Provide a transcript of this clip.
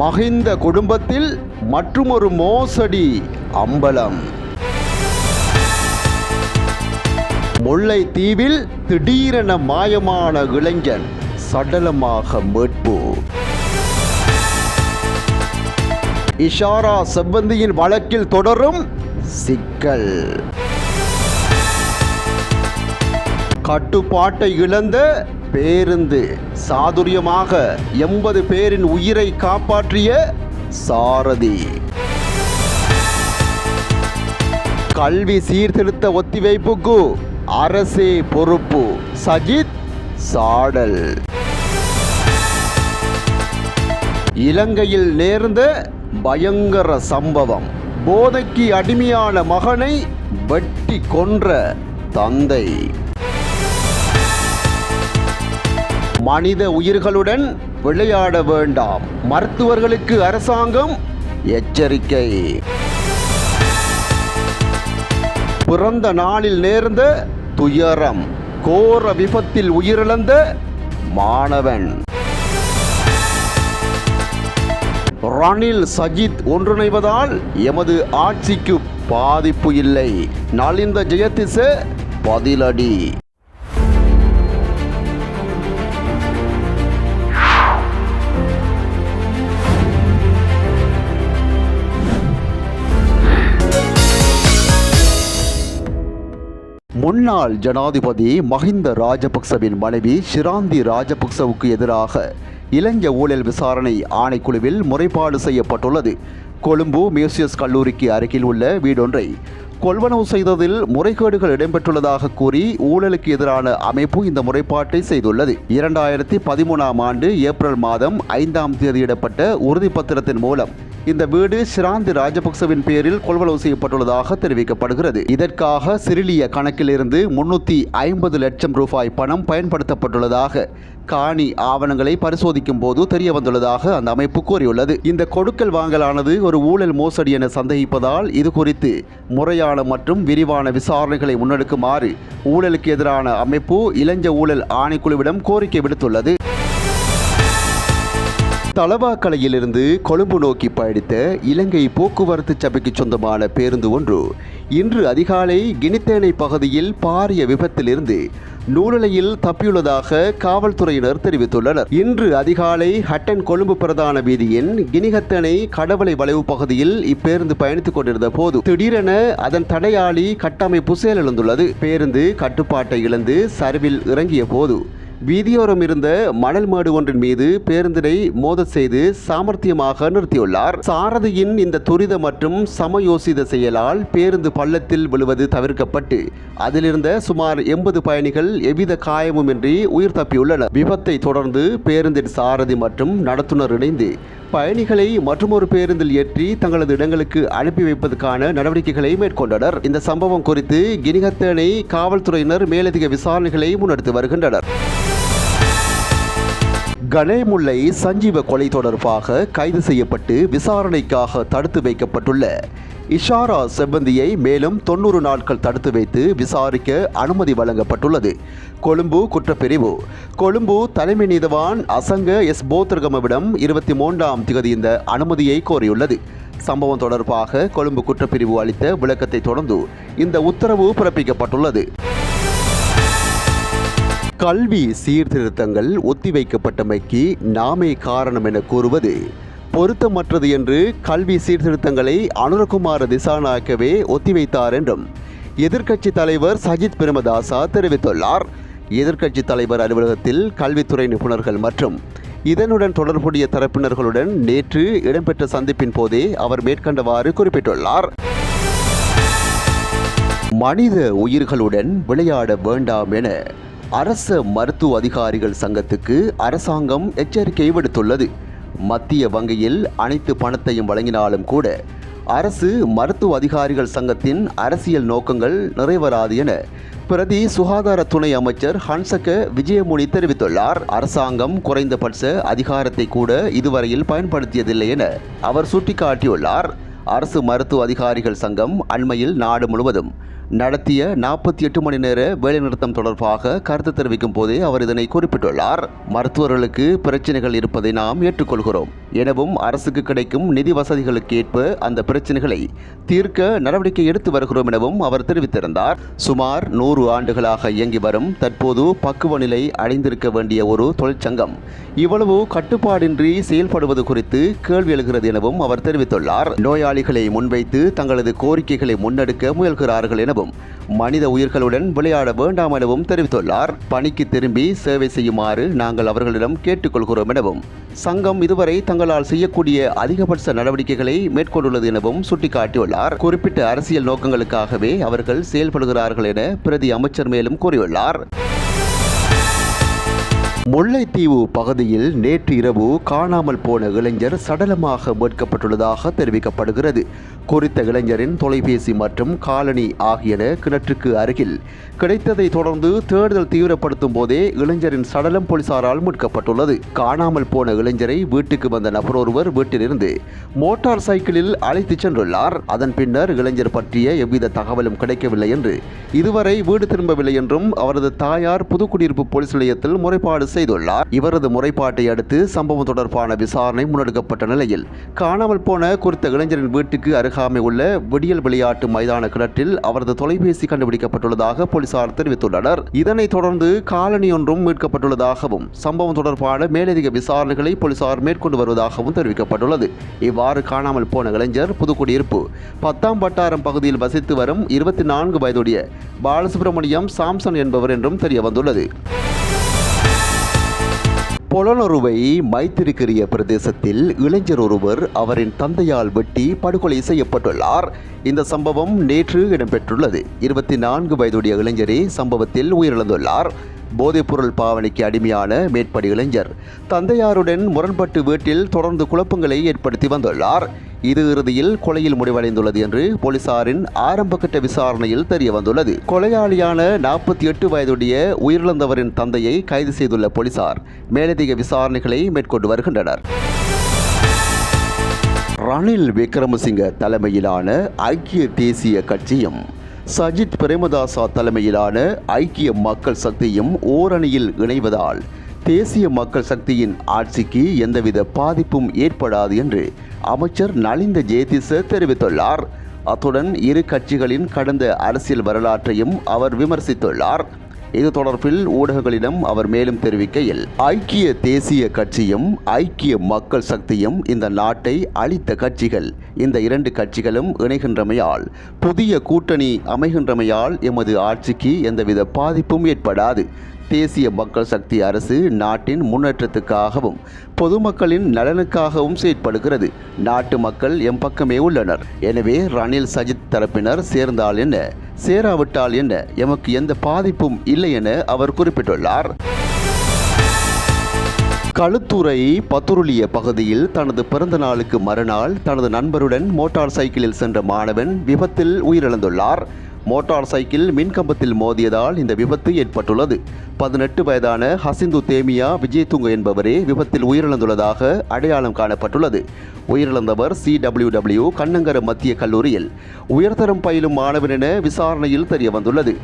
மகிந்த குடும்பத்தில் மற்றுமொரு மோசடி அம்பலம். முல்லை தீவில் திடீரென மாயமான இளைஞன் சடலமாக மீட்பு. இஷாரா செவ்வந்தியின் வழக்கில் தொடரும் சிக்கல். கட்டுப்பாட்டை இழந்த பேருந்து சாதுரியமாக எண்பது பேரின் உயிரை காப்பாற்றிய சாரதி. கல்வி சீர்திருத்த ஒத்திவைப்புக்கு அரசே பொறுப்பு. சஜித் சாடல். இலங்கையில் நேர்ந்த பயங்கர சம்பவம். போதைக்கு அடிமையான மகனை வெட்டி கொன்ற தந்தை. மனித உயிர்களுடன் விளையாட வேண்டாம். மருத்துவர்களுக்கு அரசாங்கம் எச்சரிக்கை. பிறந்த நாளில் நேர்ந்த துயரம் கோர விபத்தில் உயிரிழந்த மாணவன். ரணில் சஜித் ஒன்றிணைவதால் எமது ஆட்சிக்கு பாதிப்பு இல்லை. நலிந்த ஜெயதிச பதிலடி. முன்னாள் ஜனாதிபதி மஹிந்த ராஜபக்சவின் மனைவி ஷிராந்தி ராஜபக்சவுக்கு எதிராக இளைஞ ஊழல் விசாரணை ஆணைக்குழுவில் முறைப்பாடு செய்யப்பட்டுள்ளது. கொழும்பு மியூசியஸ் கல்லூரிக்கு அருகில் உள்ள வீடொன்றை கொள்வனவு செய்ததில் முறைகேடுகள் இடம்பெற்றுள்ளதாக கூறி ஊழலுக்கு எதிரான அமைப்பு இந்த முறைப்பாட்டை செய்துள்ளது. இரண்டாயிரத்தி பதிமூணாம் ஆண்டு ஏப்ரல் மாதம் ஐந்தாம் தேதியிடப்பட்ட உறுதிப்பத்திரத்தின் மூலம் இந்த வீடு சிராந்தி ராஜபக்சவின் பேரில் கொள்வளவு செய்யப்பட்டுள்ளதாக தெரிவிக்கப்படுகிறது. இதற்காக சிறிலிய கணக்கிலிருந்து முன்னூற்றி ஐம்பது லட்சம் ரூபாய் பணம் பயன்படுத்தப்பட்டுள்ளதாக காணி ஆவணங்களை பரிசோதிக்கும் போது தெரிய வந்துள்ளதாக அந்த அமைப்பு கூறியுள்ளது. இந்த கொடுக்கல் வாங்கலானது ஒரு ஊழல் மோசடி என சந்தேகிப்பதால் இது குறித்து முறையான மற்றும் விரிவான விசாரணைகளை முன்னெடுக்குமாறு ஊழலுக்கு எதிரான அமைப்பு இளஞ்ச ஊழல் ஆணைக்குழுவிடம் கோரிக்கை விடுத்துள்ளது. தலவாக்கலையிலிருந்து கொழும்பு நோக்கி பயணித்த இலங்கை போக்குவரத்து சபைக்கு சொந்தமான பேருந்து ஒன்று இன்று அதிகாலை கினித்தேனை பகுதியில் பாரிய விபத்திலிருந்து நூலலையில் தப்பியுள்ளதாக காவல்துறையினர் தெரிவித்துள்ளனர். இன்று அதிகாலை ஹட்டன் கொழும்பு பிரதான வீதியின் கினிகத்தனை கடவளை வளைவு பகுதியில் இப்பேருந்து பயணித்துக் கொண்டிருந்த போது திடீரென அதன் தடையாளி கட்டமைப்பு செயலிழந்துள்ளது. பேருந்து கட்டுப்பாட்டை இழந்து சரிவில் இறங்கிய போது வீதியோரம் இருந்த மணல் மாடு ஒன்றின் மீது பேருந்தினை மோத செய்து சாமர்த்தியமாக நிறுத்தியுள்ளார். சாரதியின் இந்த துரித மற்றும் சமயோசித செயலால் பேருந்து பள்ளத்தில் விழுவது தவிர்க்கப்பட்டு அதிலிருந்த சுமார் எண்பது பயணிகள் எவ்வித காயமுமின்றி உயிர் தப்பியுள்ளனர். விபத்தை தொடர்ந்து பேருந்தின் சாரதி மற்றும் நடத்துனர் இணைந்து பயணிகளை மற்றொரு பேருந்தில் ஏற்றி தங்களது இடங்களுக்கு அனுப்பி வைப்பதற்கான நடவடிக்கைகளை மேற்கொண்டனர். இந்த சம்பவம் குறித்து கினிகத்தேனை காவல்துறையினர் மேலதிக விசாரணைகளை முன்னெடுத்து வருகின்றனர். கணேமுல்லை சஞ்சீவ கொலை தொடர்பாக கைது செய்யப்பட்டு விசாரணைக்காக தடுத்து வைக்கப்பட்டுள்ள. இஷாரா செவ்வந்தியை மேலும் தொண்ணூறு நாட்கள் தடுத்து வைத்து விசாரிக்க அனுமதி வழங்கப்பட்டுள்ளது. கொழும்பு குற்றப்பிரிவு. கொழும்பு தலைமை நீதவான் அசங்க எஸ். போத்ரகமவிடம் இருபத்தி மூன்றாம் திகதி இந்த அனுமதியை கோரியுள்ளது. சம்பவம் தொடர்பாக கொழும்பு குற்றப்பிரிவு அளித்த விளக்கத்தை தொடர்ந்து இந்த உத்தரவு பிறப்பிக்கப்பட்டுள்ளது. கல்வி சீர்திருத்தங்கள் ஒத்திவைக்கப்பட்டமைக்கு நாமே காரணம் என கூறுவது பொருத்தமற்றது என்று கல்வி சீர்திருத்தங்களை அனுரகுமார திசாநாயக்கவே ஒத்திவைத்தார் என்றும் எதிர்க்கட்சி தலைவர் சஜித் பிரேமதாசா தெரிவித்துள்ளார். எதிர்க்கட்சி தலைவர் அலுவலகத்தில் கல்வித்துறை நிபுணர்கள் மற்றும் இதனுடன் தொடர்புடைய தரப்பினர்களுடன் நேற்று இடம்பெற்ற சந்திப்பின் போதே அவர் மேற்கண்டவாறு குறிப்பிட்டுள்ளார். மனித உயிர்களுடன் விளையாட வேண்டாம் என அரச மருத்துவ அதிகாரிகள் சங்கத்துக்கு அரசாங்கம் எச்சரிக்கை விடுத்துள்ளது. மத்திய வங்கியில் அனைத்து பணத்தையும் வழங்கினாலும் கூட அரசு மருத்துவ அதிகாரிகள் சங்கத்தின் அரசியல் நோக்கங்கள் நிறைவேறாது என பிரதி சுகாதார துணை அமைச்சர் ஹன்சக விஜயமுனி தெரிவித்துள்ளார். அரசாங்கம் குறைந்தபட்ச அதிகாரத்தை கூட இதுவரையில் பயன்படுத்தியதில்லை என அவர் சுட்டிக்காட்டியுள்ளார். அரசு மருத்துவ அதிகாரிகள் சங்கம் அண்மையில் நாடு முழுவதும் நடத்திய நாற்பத்தி எட்டு மணி நேர வேலைநிறுத்தம் தொடர்பாக கருத்து தெரிவிக்கும் போதே அவர் இதனை குறிப்பிட்டுள்ளார். மருத்துவர்களுக்கு பிரச்சனைகள் இருப்பதை நாம் ஏற்றுக்கொள்கிறோம். எனவும் அரசுக்கு கிடைக்கும் நிதி வசதிகளுக்கு ஏற்ப அந்த பிரச்சனைகளை தீர்க்க நடவடிக்கை எடுத்து வருகிறோம் எனவும் அவர் தெரிவித்திருந்தார். சுமார் நூறு ஆண்டுகளாக இயங்கி வரும் தற்போது பக்குவ நிலை அடைந்திருக்க வேண்டிய ஒரு தொழிற்சங்கம். இவ்வளவு கட்டுப்பாடின்றி செயல்படுவது குறித்து கேள்வி எழுகிறது எனவும் அவர் தெரிவித்துள்ளார். நோயாளிகளை முன்வைத்து தங்களது கோரிக்கைகளை முன்னெடுக்க முயல்கிறார்கள் எனவும் மனித உயிர்களுடன் விளையாட வேண்டாம் எனவும் தெரிவித்துள்ளார். பணிக்கு திரும்பி சேவை செய்யுமாறு நாங்கள் அவர்களிடம் கேட்டுக்கொள்கிறோம் எனவும். சங்கம் இதுவரை தங்களால் செய்யக்கூடிய அதிகபட்ச நடவடிக்கைகளை மேற்கொண்டுள்ளது எனவும் சுட்டிக்காட்டியுள்ளார். குறிப்பிட்ட அரசியல் நோக்கங்களுக்காகவே அவர்கள் செயல்படுகிறார்கள் என பிரதி அமைச்சர் மேலும் கூறியுள்ளார். முல்லைத்தீவு பகுதியில் நேற்று இரவு காணாமல் போன இளைஞர் சடலமாக மீட்கப்பட்டுள்ளதாக தெரிவிக்கப்படுகிறது. குறித்த இளைஞரின் தொலைபேசி மற்றும் காலனி ஆகியன கிணற்றுக்கு அருகில் கிடைத்ததை தொடர்ந்து தேடுதல் தீவிரப்படுத்தும் போதே இளைஞரின் சடலம் போலீசாரால் மீட்கப்பட்டுள்ளது. காணாமல் போன இளைஞரை வீட்டுக்கு வந்த நபர் ஒருவர் வீட்டிலிருந்து மோட்டார் சைக்கிளில் அழைத்துச் சென்றுள்ளார். அதன் பின்னர் இளைஞர் பற்றிய எவ்வித தகவலும் கிடைக்கவில்லை என்று இதுவரை வீடு திரும்பவில்லை என்றும் அவரது தாயார் புதுக்குடியிருப்பு போலீஸ் நிலையத்தில் முறைப்பாடு செய்துள்ளார். இவரது முறைப்பாட்டை அடுத்து சம்பவம் தொடர்பான விசாரணை முன்னெடுக்கப்பட்ட நிலையில் காணாமல் போன குறித்த இளைஞரின் வீட்டுக்கு அருகாமை உள்ள விடியல் விளையாட்டு மைதான கிணற்றில் அவரது தொலைபேசி கண்டுபிடிக்கப்பட்டுள்ளதாக போலீசார் தெரிவித்துள்ளனர். இதனைத் தொடர்ந்து காலனி ஒன்றும் மீட்கப்பட்டுள்ளதாகவும் சம்பவம் தொடர்பான மேலதிக விசாரணைகளை போலீசார் மேற்கொண்டு வருவதாகவும் தெரிவிக்கப்பட்டுள்ளது. இவ்வாறு காணாமல் போன இளைஞர் புதுக்குடியிருப்பு பத்தாம் வட்டாரம் பகுதியில் வசித்து வரும் இருபத்தி நான்கு வயதுடைய பாலசுப்ரமணியம் சாம்சன் என்பவர் என்றும் தெரிய வந்துள்ளது பொலனொருவை மைத்திரிக்கிரிய பிரதேசத்தில் இளைஞர் ஒருவர் அவரின் தந்தையால் வெட்டி படுகொலை செய்யப்பட்டுள்ளார். இந்த சம்பவம் நேற்று இடம்பெற்றுள்ளது. இருபத்தி நான்கு வயதுடைய இளைஞரே சம்பவத்தில் உயிரிழந்துள்ளார். போதைப்பொருள் பாவனைக்கு அடிமையான மேற்படி இளைஞர். தந்தையாருடன் முரண்பட்டு வீட்டில் தொடர்ந்து குழப்பங்களை ஏற்படுத்தி வந்துள்ளார். இது இறுதியில் கொலையில் முடிவடைந்துள்ளது என்று போலீசாரின் ஆரம்பகட்ட விசாரணையில் தெரிய வந்துள்ளது கொலையாளியான நாற்பத்தி எட்டு வயதுடைய உயிரிழந்தவரின் தந்தையை கைது செய்துள்ள போலீசார் மேலதிக விசாரணைகளை மேற்கொண்டு வருகின்றனர். ரணில் விக்ரமசிங்க தலைமையிலான ஐக்கிய தேசிய கட்சியும் சஜித் பிரேமதாசா தலைமையிலான ஐக்கிய மக்கள் சக்தியும் ஓரணியில் இணைவதால் தேசிய மக்கள் சக்தியின் ஆட்சிக்கு எந்தவித பாதிப்பும் ஏற்படாது என்று அமைச்சர் நலிந்த ஜேதிச தெரிவித்துள்ளார். அத்துடன் இரு கட்சிகளின் கடந்த அரசியல் வரலாற்றையும் அவர் விமர்சித்துள்ளார். இது தொடர்பில் ஊடகங்களிடம் அவர் மேலும் தெரிவிக்கையில் ஐக்கிய தேசிய கட்சியும் ஐக்கிய மக்கள் சக்தியும் இந்த நாட்டை அளித்த கட்சிகள். இந்த இரண்டு கட்சிகளும் இணைகின்றமையால் புதிய கூட்டணி அமைகின்றமையால் எமது ஆட்சிக்கு எந்தவித பாதிப்பும் ஏற்படாது. தேசிய மக்கள் சக்தி அரசு நாட்டின் முன்னேற்றத்துக்காகவும் பொதுமக்களின் நலனுக்காகவும் செயற்படுகிறது. நாட்டு மக்கள் எம் பக்கமே உள்ளனர். எனவே ரணில் சஜித் தரப்பினர் சேர்ந்தால் என்ன? சேராவிட்டால் என்ன? எமக்கு எந்த பாதிப்பும் இல்லை என அவர் குறிப்பிட்டுள்ளார். களுத்துறை பத்துருளிய பகுதியில் தனது பிறந்த நாளுக்கு மறுநாள் தனது நண்பருடன் மோட்டார் சைக்கிளில் சென்ற மாணவன் விபத்தில் உயிரிழந்துள்ளார். மோட்டார் சைக்கிள் மின்கம்பத்தில் மோதியதால் இந்த விபத்து ஏற்பட்டுள்ளது. பதினெட்டு வயதான ஹசிந்து தேமியா விஜயதுங்க என்பவரே விபத்தில் உயிரிழந்துள்ளதாக அடையாளம் காணப்பட்டுள்ளது. உயிரிழந்தவர் சி டபிள்யூடபிள்யூ கண்ணங்கர மத்திய கல்லூரியில். உயர்தரம் பயிலும் மாணவன் என விசாரணையில் தெரிய வந்துள்ளது